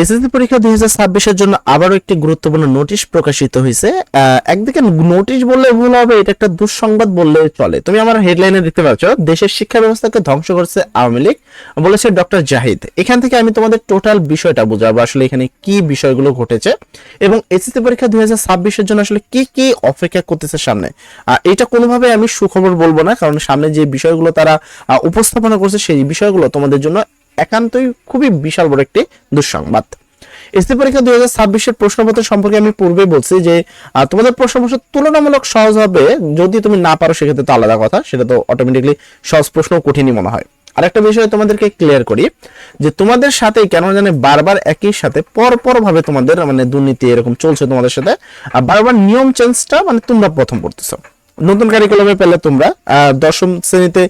SSC পরীক্ষা দুই হাজার ছাব্বিশের জন্য আবারও একটি গুরুত্বপূর্ণ নোটিশ প্রকাশিত হয়েছে। একদিকে নোটিশ বললে ভুল হবে, এটা একটা দুঃসংবাদ বললে চলে। তুমি আমার হেডলাইনে দেখতে পাচ্ছ, দেশের শিক্ষা ব্যবস্থাকে ধ্বংস করছে আওয়ামী লীগ, বলেছে ডক্টর জাহিদ। এখান থেকে আমি তোমাদের টোটাল বিষয়টা বোঝাবো, আসলে এখানে কি বিষয়গুলো ঘটেছে। এবং এসএসসি পরীক্ষা দুই হাজার ছাব্বিশের জন্য আসলে কি কি অপেক্ষা করতেছে সামনে। এটা কোনোভাবে আমি সুখবর বলব না, কারণ সামনে যে বিষয়গুলো তারা উপস্থাপনা করছে, সেই বিষয়গুলো তোমাদের জন্য একান্তই খুবই বিশাল বড় একটি দুঃসংবাদ। এসসি পরীক্ষা দুই হাজার ছাব্বিশের প্রশ্নপত্র সম্পর্কে আমি পূর্বে বলছি যে তোমাদের প্রশ্নপত্র তুলনামূলক সহজ হবে যদি তুমি না পারো, সেক্ষেত্রে তো আলাদা কথা, সেটা তো অটোমেটিকলি সহজ প্রশ্ন কঠিনই মনে হয়। আরেকটা বিষয় তোমাদেরকে ক্লিয়ার করি, যে তোমাদের সাথে কেন জানে বারবার একই সাথে পরপর ভাবে তোমাদের মানে দুর্নীতি এরকম চলছে তোমাদের সাথে, আর বারবার নিয়ম চেঞ্জটা মানে তোমরা প্রথম করতেছো নতুন কারিকুলামে পেলে তোমরা দশম শ্রেণীতে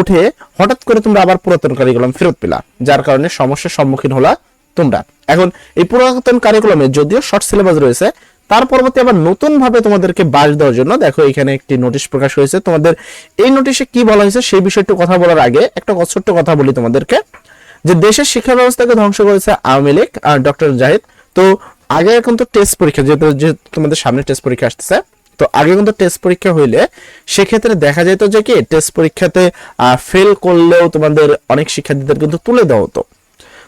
উঠে হঠাৎ করে তোমরা আবার পুরাতন কারিকুলাম ফেরত পেলা, যার কারণে সমস্যার সম্মুখীন হলা তোমরা। এখন, এই পুরাতন কারিকুলামে যদিও শর্ট সিলেবাস রয়েছে, তার পরবর্তী আবার নতুন ভাবে তোমাদেরকে বাস দেওয়ার জন্য, দেখো এখানে একটি নোটিশ প্রকাশ হয়েছে, তোমাদের এই নোটিশে কি বলা হয়েছে সেই বিষয়টা কথা বলার আগে একটা ছোট্ট কথা বলি তোমাদেরকে, যে দেশের শিক্ষা ব্যবস্থাকে ধ্বংস করেছে আওয়ামী লীগ আর ডক্টর জাহিদ। তো আগে এখন তো টেস্ট পরীক্ষা, যেহেতু তোমাদের সামনে টেস্ট পরীক্ষা আসতেছে তো আগে কিন্তু টেস্ট পরীক্ষা হইলে সেক্ষেত্রে দেখা যেত যে কি টেস্ট পরীক্ষাতে ফেল করলেও তোমাদের অনেক শিক্ষার্থীদের কিন্তু তুলে দেওয়া হতো।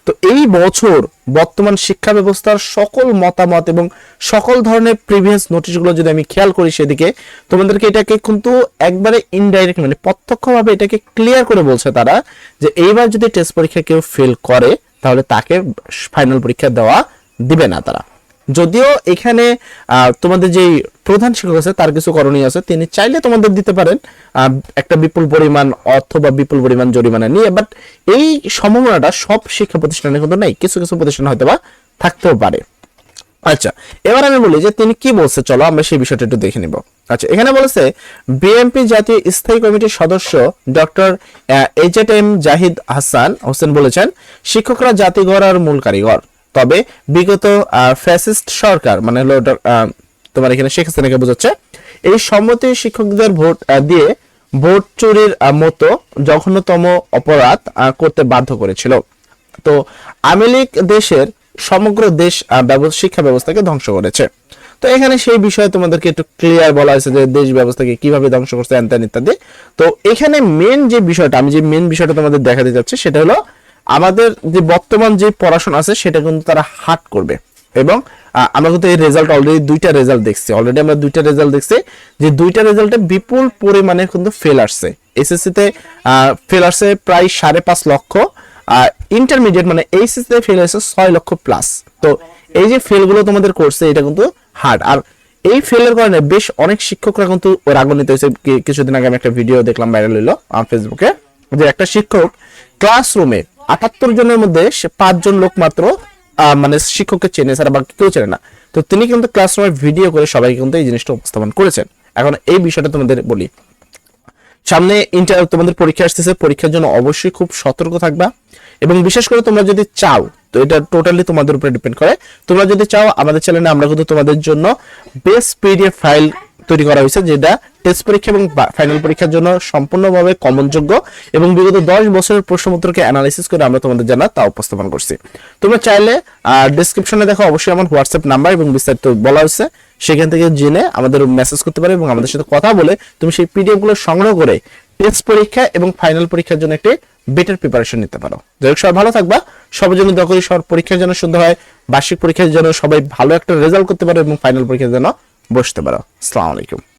তো এই বছর বর্তমান শিক্ষা ব্যবস্থার সকল মতামত এবং সকল ধরনের প্রিভিয়াস নোটিশগুলো যদি আমি খেয়াল করি সেদিকে, তোমাদেরকে এটাকে কিন্তু একবারে ইনডাইরেক্ট মানে প্রত্যক্ষভাবে এটাকে ক্লিয়ার করে বলছে তারা যে এইবার যদি টেস্ট পরীক্ষা কেউ ফেল করে, তাহলে তাকে ফাইনাল পরীক্ষা দেওয়া দিবে না তারা। যদিও এখানে তোমাদের যেই প্রধান শিক্ষক আছে, তার কিছু করণীয় আছে। তিনি চাইলে তোমাদের দিতে পারেন একটা বিপুল পরিমাণ অর্থ বা বিপুল পরিমাণ জরিমানা নিয়ে বাট এই সম্ভাবনাটা সব শিক্ষা প্রতিষ্ঠানে কিন্তু নেই। কিছু কিছু প্রতিষ্ঠান হয়তো বা থাকতেও পারে। আচ্ছা এবার আমি বলি যে তিনি কি বলছে, চলো আমরা সেই বিষয়টা একটু দেখে নিব। আচ্ছা এখানে বলেছে বিএনপি জাতীয় স্থায়ী কমিটির সদস্য ডক্টর এইচএট এম জাহিদ হাসান হোসেন বলেছেন, শিক্ষকরা জাতি গড়ার মূল কারিগর। তবে বিগত ফ্যাসিস্ট সরকার মানে হলো তোমার এখানে শেখ হাসিনাকে বোঝাচ্ছে, এই সম্মতি শিক্ষকদের ভোট দিয়ে ভোট চুরির মতো জঘন্যতম অপরাধ করতে বাধ্য করেছিল। তো আওয়ামী লীগ দেশের সমগ্র দেশ শিক্ষা ব্যবস্থাকে ধ্বংস করেছে। তো এখানে সেই বিষয়ে তোমাদেরকে একটু ক্লিয়ার বলা হয়েছে যে দেশ ব্যবস্থাকে কীভাবে ধ্বংস করছে এন ত্যান ইত্যাদি। তো এখানে মেন যে বিষয়টা, আমি যে মেন বিষয়টা তোমাদের দেখাতে যাচ্ছি সেটা হলো আমাদের যে বর্তমান যে পড়াশোনা আছে, সেটা কিন্তু তারা হাট করবে। এবং আমরা কিন্তু এই রেজাল্ট অলরেডি দুইটা রেজাল্ট দেখছি। অলরেডি আমরা দুইটা রেজাল্ট দেখছি। যে দুইটা রেজাল্টে বিপুল পরিমাণে কিন্তু ফেল আসছে। এসএসসি তে ফেল আসছে প্রায় সাড়ে পাঁচ লক্ষ। আর ইন্টারমিডিয়েট মানে এইচএসসি তে ফেল হয়েছে ছয় লক্ষ প্লাস তো এই যে ফেলগুলো তোমাদের করছে, এটা কিন্তু হার্ড আর এই ফেলের কারণে বেশ অনেক শিক্ষকরা কিন্তু রাগান্বিত হয়েছে। কিছুদিন আগে আমি একটা ভিডিও দেখলাম ভাইরাল হইল আমার ফেসবুকে যে একটা শিক্ষক ক্লাসরুমে আটাত্তর জনের মধ্যে পাঁচজন লোক মাত্র মানে শিক্ষককে চেনে ছাড়া বাকি কেউ চেনে না। তো তিনি কিন্তু ক্লাসরুমে ভিডিও করে সবাইকে কিন্তু এই জিনিসটা উপস্থাপন করেছেন। এখন এই বিষয়টা তোমাদের বলি। সামনে ইন্টার তোমাদের পরীক্ষা আসতেছে, পরীক্ষার জন্য অবশ্যই খুব সতর্ক থাকবা। এবং বিশেষ করে তোমরা যদি চাও, তো এটা টোটালি তোমাদের উপরে ডিপেন্ড করে। তোমরা যদি চাও, আমাদের চ্যানেলে আমরা কিন্তু তোমাদের জন্য বেস্ট পিডিএফ ফাইল তৈরি করা হয়েছে, যেটা টেস্ট পরীক্ষা এবং ফাইনাল পরীক্ষার জন্য সম্পূর্ণভাবে কমনযোগ্য এবং বিগত দশ বছরের প্রশ্নপত্রকে অ্যানালাইসিস করে আমরা তোমাদের জানা তা উপস্থাপন করছি। তোমরা চাইলে ডিসক্রিপশনে দেখো অবশ্যই আমার হোয়াটসঅ্যাপ নাম্বার এবং বিস্তারিত বলা হয়েছে, সেখান থেকে জেনে আমাদের মেসেজ করতে পারে এবং আমাদের সাথে কথা বলে তুমি সেই পিডিএফগুলো সংগ্রহ করে টেস্ট পরীক্ষা এবং ফাইনাল পরীক্ষার জন্য একটি বেটার প্রিপারেশন নিতে পারো। যাই হোক, সবাই ভালো থাকবা, সবার জন্য করি, সবার পরীক্ষার জন্য সুন্দর হয়, বার্ষিক পরীক্ষার জন্য সবাই ভালো একটা রেজাল্ট করতে পারো এবং ফাইনাল পরীক্ষার জন্য বসতে পারো। আসসালামু আলাইকুম।